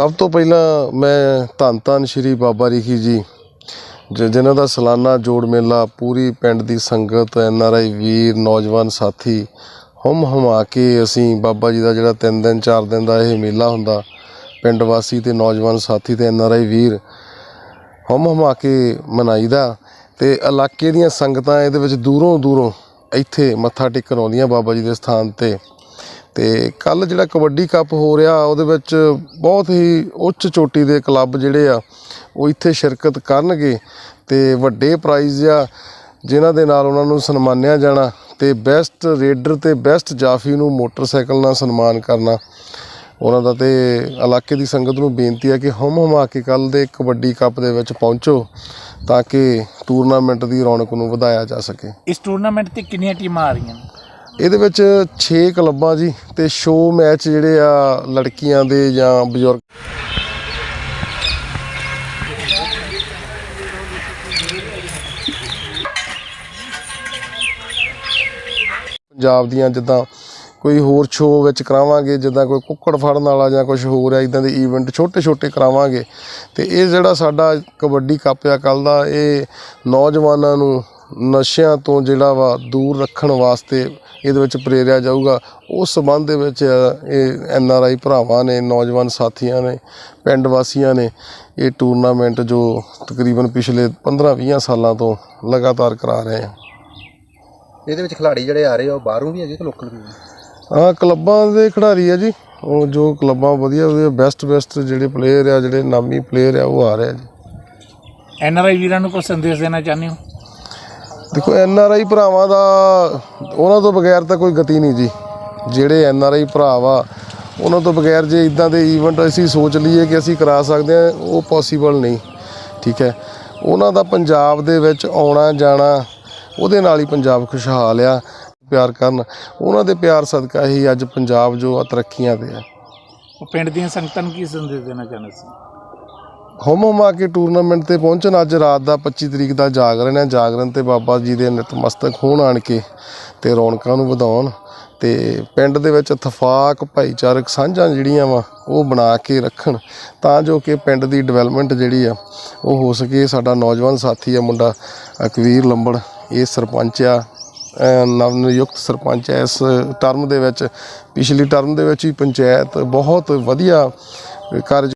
ਸਭ ਤੋਂ ਪਹਿਲਾਂ ਮੈਂ ਧੰਨ ਧੰਨ ਸ਼੍ਰੀ ਬਾਬਾ ਰਿਖੀ ਜੀ, ਜ- ਜਿਨ੍ਹਾਂ ਦਾ ਸਾਲਾਨਾ ਜੋੜ ਮੇਲਾ ਪੂਰੀ ਪਿੰਡ ਦੀ ਸੰਗਤ, ਐਨ ਆਰ ਆਈ ਵੀਰ, ਨੌਜਵਾਨ ਸਾਥੀ ਹਮ ਹਮਾ ਕੇ ਅਸੀਂ ਬਾਬਾ ਜੀ ਦਾ ਜਿਹੜਾ 3 ਦਿਨ 4 ਦਿਨ ਦਾ ਇਹ ਮੇਲਾ ਹੁੰਦਾ, ਪਿੰਡ ਵਾਸੀ ਤੇ ਨੌਜਵਾਨ ਸਾਥੀ ਤੇ ਐਨ ਆਰ ਆਈ ਵੀਰ ਹਮ ਹਮਾ ਕੇ ਮਨਾਈਦਾ ਤੇ ਇਲਾਕੇ ਦੀਆਂ ਸੰਗਤਾਂ ਇਹਦੇ ਵਿੱਚ ਦੂਰੋਂ ਦੂਰੋਂ ਇੱਥੇ ਮੱਥਾ ਟੇਕਣ ਆਉਂਦੀਆਂ ਬਾਬਾ ਜੀ ਦੇ ਸਥਾਨ ਤੇ। ਤੇ ਕੱਲ ਜਿਹੜਾ ਕਬੱਡੀ ਕੱਪ ਹੋ ਰਿਹਾ, ਉਹਦੇ ਵਿੱਚ ਬਹੁਤ ਹੀ ਉੱਚ ਚੋਟੀ ਦੇ ਕਲੱਬ ਜਿਹੜੇ ਆ, ਉਹ ਇੱਥੇ ਸ਼ਿਰਕਤ ਕਰਨਗੇ ਤੇ ਵੱਡੇ ਪ੍ਰਾਈਜ਼ ਆ, ਜਿਨ੍ਹਾਂ ਦੇ ਨਾਲ ਉਹਨਾਂ ਨੂੰ ਸਨਮਾਨਿਆ ਜਾਣਾ ਤੇ ਬੈਸਟ ਰੇਡਰ ਤੇ ਬੈਸਟ ਜਾਫੀ ਨੂੰ ਮੋਟਰਸਾਈਕਲ ਨਾਲ ਸਨਮਾਨ ਕਰਨਾ। ਉਹਨਾਂ ਦਾ ਤੇ ਇਲਾਕੇ ਦੀ ਸੰਗਤ ਨੂੰ ਬੇਨਤੀ ਹੈ ਕਿ ਹਮ ਹਮਾ ਕੇ ਕੱਲ ਦੇ ਕਬੱਡੀ ਕੱਪ ਦੇ ਵਿੱਚ ਪਹੁੰਚੋ ਤਾਂ ਕਿ ਟੂਰਨਾਮੈਂਟ ਦੀ ਰੌਣਕ ਨੂੰ ਵਧਾਇਆ ਜਾ ਸਕੇ। ਇਸ ਟੂਰਨਾਮੈਂਟ ਤੇ ਕਿੰਨੀਆਂ ਟੀਮਾਂ ਆ ਰਹੀਆਂ ਨੇ? ਇਹਦੇ ਵਿੱਚ 6 ਕਲੱਬਾਂ ਜੀ ਤੇ ਸ਼ੋਅ ਮੈਚ ਜਿਹੜੇ ਆ ਲੜਕੀਆਂ ਦੇ ਜਾਂ ਬਜ਼ੁਰਗ ਪੰਜਾਬ ਦੀਆਂ ਜਿੱਦਾਂ ਕੋਈ ਹੋਰ ਸ਼ੋਅ ਵਿੱਚ ਕਰਾਵਾਂਗੇ, ਜਿੱਦਾਂ ਕੋਈ ਕੁੱਕੜ ਫੜਨ ਵਾਲਾ ਜਾਂ ਕੁਝ ਹੋਰ ਹੈ ਇਦਾਂ ਦੇ ਈਵੈਂਟ ਛੋਟੇ ਛੋਟੇ ਕਰਾਵਾਂਗੇ। ਤੇ ਇਹ ਜਿਹੜਾ ਸਾਡਾ ਕਬੱਡੀ ਕੱਪ ਆ ਕੱਲ ਦਾ, ਇਹ ਨੌਜਵਾਨਾਂ ਨੂੰ ਨਸ਼ਿਆਂ ਤੋਂ ਜਿਹੜਾ ਵਾ ਦੂਰ ਰੱਖਣ ਵਾਸਤੇ ਇਹਦੇ ਵਿੱਚ ਪ੍ਰੇਰਿਆ ਜਾਊਗਾ। ਉਸ ਸਬੰਧ ਦੇ ਵਿੱਚ ਇਹ ਐਨ ਆਰ ਆਈ ਭਰਾਵਾਂ ਨੇ ਨੌਜਵਾਨ ਸਾਥੀਆਂ ਨੇ ਪਿੰਡ ਵਾਸੀਆਂ ਨੇ ਇਹ ਟੂਰਨਾਮੈਂਟ ਜੋ ਤਕਰੀਬਨ ਪਿਛਲੇ 15-20 ਸਾਲਾਂ ਤੋਂ ਲਗਾਤਾਰ ਕਰਾ ਰਹੇ ਆ। ਇਹਦੇ ਵਿੱਚ ਖਿਡਾਰੀ ਜਿਹੜੇ ਆ ਰਹੇ ਆ ਉਹ ਬਾਹਰੋਂ ਵੀ ਹੈਗੇ ਕਿ ਲੋਕਲ ਵੀ? ਹਾਂ ਕਲੱਬਾਂ ਦੇ ਖਿਡਾਰੀ ਆ ਜੀ। ਉਹ ਜੋ ਕਲੱਬਾਂ ਵਧੀਆ ਵਧੀਆ ਬੈਸਟ ਬੈਸਟ ਜਿਹੜੇ ਪਲੇਅਰ ਆ ਜਿਹੜੇ ਨਾਮੀ ਪਲੇਅਰ ਆ ਉਹ ਆ ਰਹੇ ਆ ਜੀ। ਐਨ ਆਰ ਆਈ ਵੀਰਾਂ ਨੂੰ ਕੋਈ ਸੰਦੇਸ਼ ਦੇਣਾ ਚਾਹੁੰਦੇ ਹੋ? ਦੇਖੋ, ਐਨ ਆਰ ਆਈ ਭਰਾਵਾਂ ਦਾ ਉਹਨਾਂ ਤੋਂ ਬਗੈਰ ਤਾਂ ਕੋਈ ਗਤੀ ਨਹੀਂ ਜੀ। ਜਿਹੜੇ ਐਨ ਆਰ ਆਈ ਭਰਾ ਵਾ, ਉਹਨਾਂ ਤੋਂ ਬਗੈਰ ਜੇ ਇਦਾਂ ਦੇ ਈਵੈਂਟ ਅਸੀਂ ਸੋਚ ਲਈਏ ਕਿ ਅਸੀਂ ਕਰਾ ਸਕਦੇ ਹਾਂ, ਉਹ ਪੋਸੀਬਲ ਨਹੀਂ, ਠੀਕ ਹੈ। ਉਹਨਾਂ ਦਾ ਪੰਜਾਬ ਦੇ ਵਿੱਚ ਆਉਣਾ, ਜਾਣਾ, ਉਹਦੇ ਨਾਲ ਹੀ ਪੰਜਾਬ ਖੁਸ਼ਹਾਲ ਆ, ਪਿਆਰ ਕਰਨ। ਉਹਨਾਂ ਦੇ ਪਿਆਰ ਸਦਕਾ ਹੀ ਅੱਜ ਪੰਜਾਬ ਜੋ ਆ ਤਰੱਕੀਆਂ ਤੇ ਹੈ ਉਹ ਪਿੰਡ ਦੀਆਂ ਸੰਗਤਾਂ ਨੂੰ ਕੀ ਸੰਦੇਸ਼ ਦੇਣਾ ਚਾਹੁੰਦੇ ਸੀ? ਹਮ ਹਮਾ ਕੇ ਟੂਰਨਾਮੈਂਟ ਤੇ ਪਹੁੰਚਣ ਅੱਜ ਰਾਤ ਦਾ 25 ਤਰੀਕ ਦਾ ਜਾਗਰਣ ਹੈ। ਜਾਗਰਣ ਤੇ ਬਾਬਾ ਜੀ ਦੇ ਨਤਮਸਤਕ ਹੋਣ ਆਣ ਕੇ ਤੇ ਰੌਣਕਾਂ ਨੂੰ ਵਧਾਉਣ ਤੇ ਪਿੰਡ ਦੇ ਵਿੱਚ ਇਤਫਾਕ, ਭਾਈਚਾਰਕ ਸਾਂਝਾਂ ਜਿਹੜੀਆਂ ਵਾ, ਉਹ ਬਣਾ ਕੇ ਰੱਖਣ ਤਾਂ ਜੋ ਕਿ ਪਿੰਡ ਦੀ ਡਿਵੈਲਪਮੈਂਟ ਜਿਹੜੀ ਆ, ਉਹ ਹੋ ਸਕੇ। ਸਾਡਾ ਨੌਜਵਾਨ ਸਾਥੀ ਆ ਮੁੰਡਾ ਅਕਵੀਰ ਲੰਬੜ। ਇਹ ਸਰਪੰਚ ਆ ਨਵ ਨਿਯੁਕਤ ਸਰਪੰਚ ਹੈ ਇਸ ਟਰਮ ਦੇ ਵਿੱਚ, ਪਿਛਲੀ ਟਰਮ ਦੇ ਵਿੱਚ ਹੀ ਪੰਚਾਇਤ ਬਹੁਤ ਵਧੀਆ ਕਾਰਜ